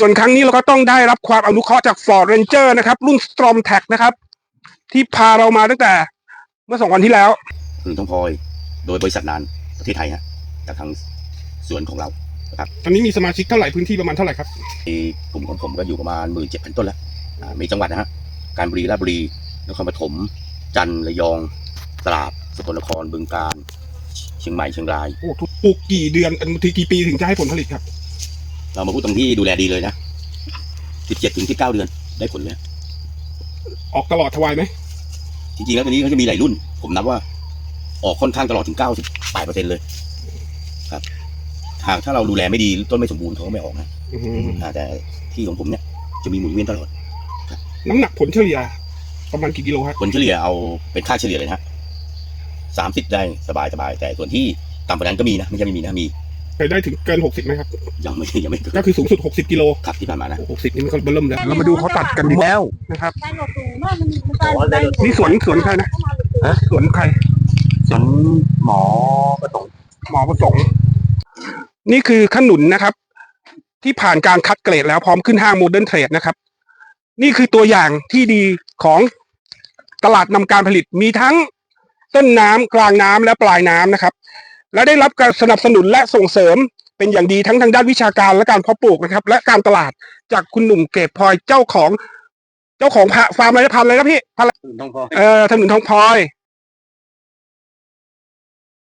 ส่วนครั้งนี้เราก็ต้องได้รับความอนุเคราะห์จาก Ford Ranger นะครับ รุ่น Storm t a c นะครับ ที่พาเรามาตั้งแต่เมื่อสองวันที่แล้วถึงทองพลอยโดยบริษัทนานประเทศไทยฮะจากทางสวนของเราตอนนี้มีสมาชิกเท่าไหร่พื้นที่ประมาณเท่าไหร่ครับในกลุ่มของผมก็อยู่ประมาณหมื่นเจ็ดพันต้นแล้วอ่ามีจังหวัดนะฮะการบุรีราชบุรีนครปฐมจันทร์ระยองตราดสกลนครบึงกาฬเชียงใหม่เชียงราย โอ้ปลูกกี่เดือนทีกี่ปีถึงจะให้ผลผลิตครับ เรามาพูดตรงที่ดูแลดีเลยนะสิบเจ็ดถึงที่เก้าเดือนได้ผลเลย ออกตลอดทวายไหม จริงๆแล้วตัวนี้เขาจะมีหลายรุ่น ผมนับว่า ออกค่อนข้างตลอดถึงเก้าสิบแปดเปอร์เซ็นต์เลย ครับหากถ้าเราดูแลไม่ดีต้นไม่สมบูรณ์เขาก็ไม่ออกนะอื้อหืออ่าแต่ที่ของผมเนี่ย จะมีหมุนเวียนตลอดน้ำหนักผลเฉลี่ยประมาณกี่กิโลครับผลเฉลี่ยเอาเป็นค่าเฉลี่ยเลยนะฮะสามสิบได้สบายสบายแต่ส่วนที่ต่ำกว่านั้นก็มีนะไม่ใช่ไม่มีนะมี เคยได้ถึงเกินหกสิบไหมครับ ยังไม่ยังไม่เกินก็คือสูงสุดหกสิบกิโลขับที่ผ่านมานะหกสิบนี่มันก็เริ่มแล้วเรามาดูเขาตัดกันดีกว่าแล้วนะครับการหลบหนูมากมันมันการนี่สวนสวนใครนะ สวนใคร สวนหมอประสงค์หมอประสงค์นี่คือขนุนนะครับ ที่ผ่านการคัดเกรดแล้วพร้อมขึ้นห้างโมเดิร์นเทรดนะครับ นี่คือตัวอย่างที่ดีของตลาดนำการผลิตมีทั้งต้นน้ำกลางน้ำและปลายน้ำนะครับ และได้รับการสนับสนุนและส่งเสริมเป็นอย่างดีทั้งทางด้านวิชาการและการเพาะปลูกนะครับ และการตลาดจากคุณหนุ่มเก็บพลอยเจ้าของ เจ้าของพะฟาร์มอะไรนะพันธุ์อะไรนะพี่พันธุ์อะไรทองพอเอ่อถนนทองพลอย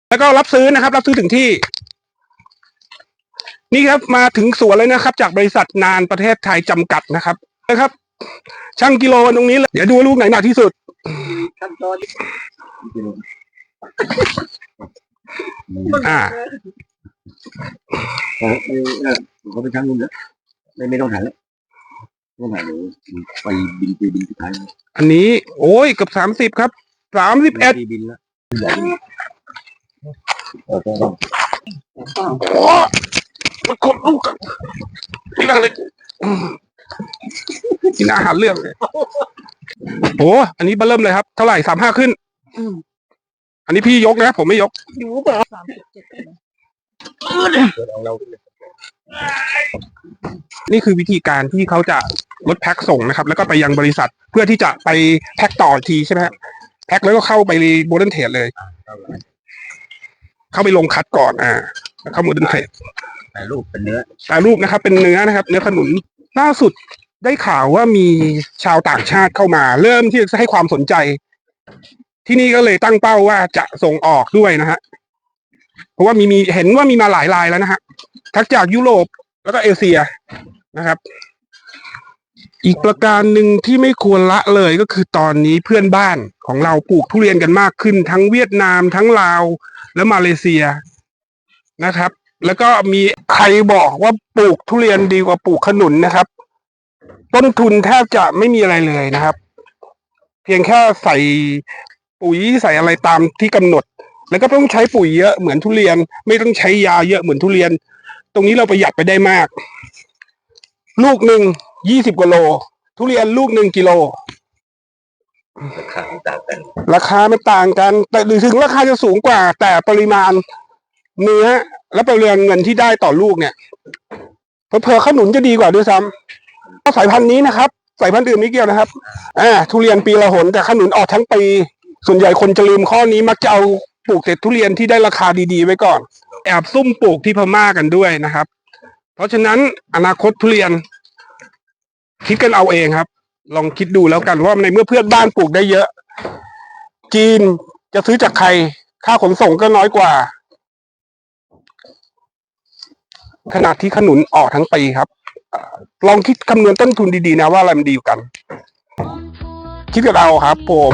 แล้วก็รับซื้อนะครับ รับซื้อถึงที่ นี่ครับมาถึงสวนเลยนะครับ จากบริษัทนานประเทศไทยจำกัดนะครับนะครับ ช่างกิโลตรงนี้เลยเดี๋ยวดูว่าลูกไหนหนักที่สุดขั้นตอน อ่าเออเออเออเขาไปช่างนุ่นแล้วไม่ไม่ต้องถ่ายแล้วไม่ต้องถ่ายเลยไปบินไปบินสุดท้ายอันนี้ โอ้ยเกับสามสิบครับสามสิบเอ็ดบินแล้วเออต้องโอ้มันกดลูกกันนี่อะไรอืมกินอาหารเรื่องเลยโอ้อันนี้เบอร์เริ่มเลยครับ เท่าไหร่สามห้าขึ้น อันนี้พี่ยกนะ ผมไม่ยกอยู่แบบสามสิบเจ็ดเอาเรานี่คือวิธีการที่เขาจะลดแพ็คส่งนะครับ แล้วก็ไปยังบริษัทเพื่อที่จะไปแพ็คต่ออีกทีใช่ไหมฮะแพ็คแล้วก็เข้าไปโมเดิร์นเทรดเลย เข้าไปลงคัดก่อน อ่าแล้วเข้าโมเดิร์นเทรดถ่ายรูปเป็นเนื้อแต่รูปนะครับ เป็นเนื้อนะครับ เนื้อขนุนล่าสุดได้ข่าวว่ามีชาวต่างชาติเข้ามา เริ่มที่จะให้ความสนใจ ที่นี่ก็เลยตั้งเป้าว่าจะส่งออกด้วยนะฮะ เพราะว่ามีมีเห็นว่ามีมาหลายรายแล้วนะฮะ ทั้งจากยุโรปแล้วก็เอเชียนะครับ อีกประการหนึ่งที่ไม่ควรละเลยก็คือตอนนี้เพื่อนบ้านของเราปลูกทุเรียนกันมากขึ้น ทั้งเวียดนามทั้งลาวและมาเลเซียนะครับ แล้วก็มีใครบอกว่าปลูกทุเรียนดีกว่าปลูกขนุนนะครับ ต้นทุนแทบจะไม่มีอะไรเลยนะครับ เพียงแค่ใส่ ปุ๋ยใส่อะไรตามที่กำหนด แล้วก็ไม่ต้องใช้ปุ๋ยเยอะเหมือนทุเรียน ไม่ต้องใช้ยาเยอะเหมือนทุเรียน ตรงนี้เราประหยัดไปได้มาก ลูกหนึ่งยี่สิบกิโล ทุเรียนลูกหนึ่งกิโลขาต่างกันราคาไม่ต่างกัน แต่ถึงราคาจะสูงกว่า แต่ปริมาณเนื้อและปริมาณเงินที่ได้ต่อลูกเนี่ยเผลอๆขนุนจะดีกว่าด้วยซ้ำเพราะสายพันธุ์นี้นะครับ สายพันธุ์อื่นไม่เกี่ยวนะครับอ่าทุเรียนปีละหนแต่ขนุนออกทั้งปี ส่วนใหญ่คนจะลืมข้อนี้มักจะเอาปลูกแต่ทุเรียนที่ได้ราคาดีๆ ไว้ก่อน แอบซุ่มปลูกที่พม่ากันด้วยนะครับ เพราะฉะนั้นอนาคตทุเรียน คิดกันเอาเองครับ ลองคิดดูแล้วกันว่าในเมื่อเพื่อนบ้านปลูกได้เยอะ จีนจะซื้อจากใคร ค่าขนส่งก็น้อยกว่า ขนาดที่ขนุนออกทั้งปีครับ ลองคิดคำนวณต้นทุนดีๆนะว่าอะไรมันดีกว่กัน คิดกับเราครับ ผม